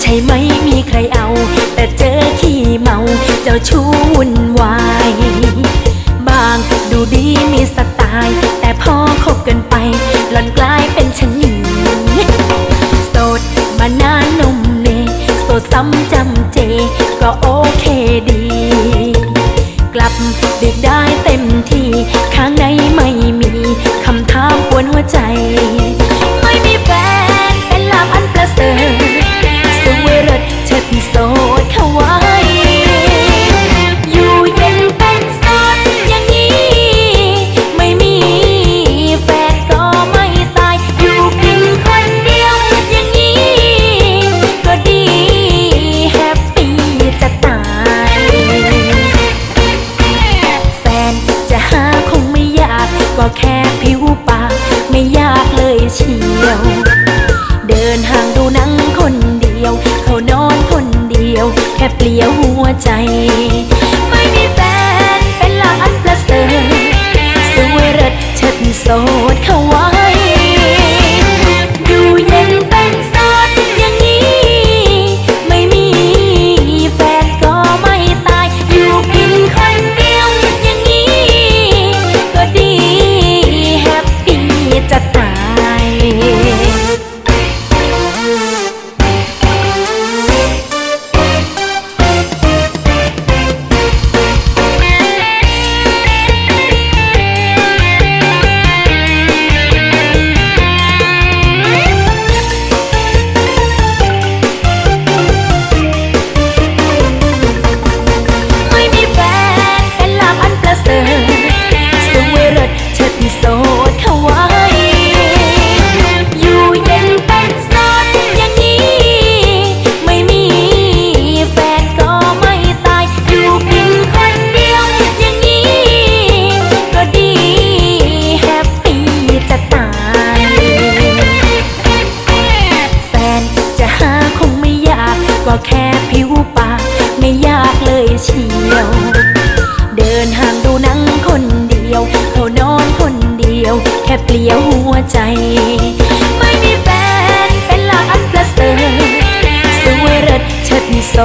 ใช่ไหมมีใครเอา แต่เจอขี้เมา เจ้าชู้วุ่นวาย บางดูดีมีสไตล์แต่พอคบกันไปหล่อนกลายเป็นชนีโสดมานานนมเนโสดซ้ำจำเจ ก็โอเคดี กลับดึกได้เต็มที่ ข้างในไม่มีคำถามปวนหัวใจ ก็แค่ผิวปาก ไม่ยากเลยเชียว เดินห่างดูหนังคนเดียว เขานอนคนเดียว แค่เปลี่ยวหัวใจ ไม่มีแฟนเป็นลาอันประเสริฐสวยเลิศเชิดโสดเข้าว่า เดินห่างดูหนังคนเดียวเขานอนคนเดียว แค่เปลี่ยวหัวใจ ไม่มีแฟนเป็นลาอันประเสริฐสวยเลิศเชิดโซ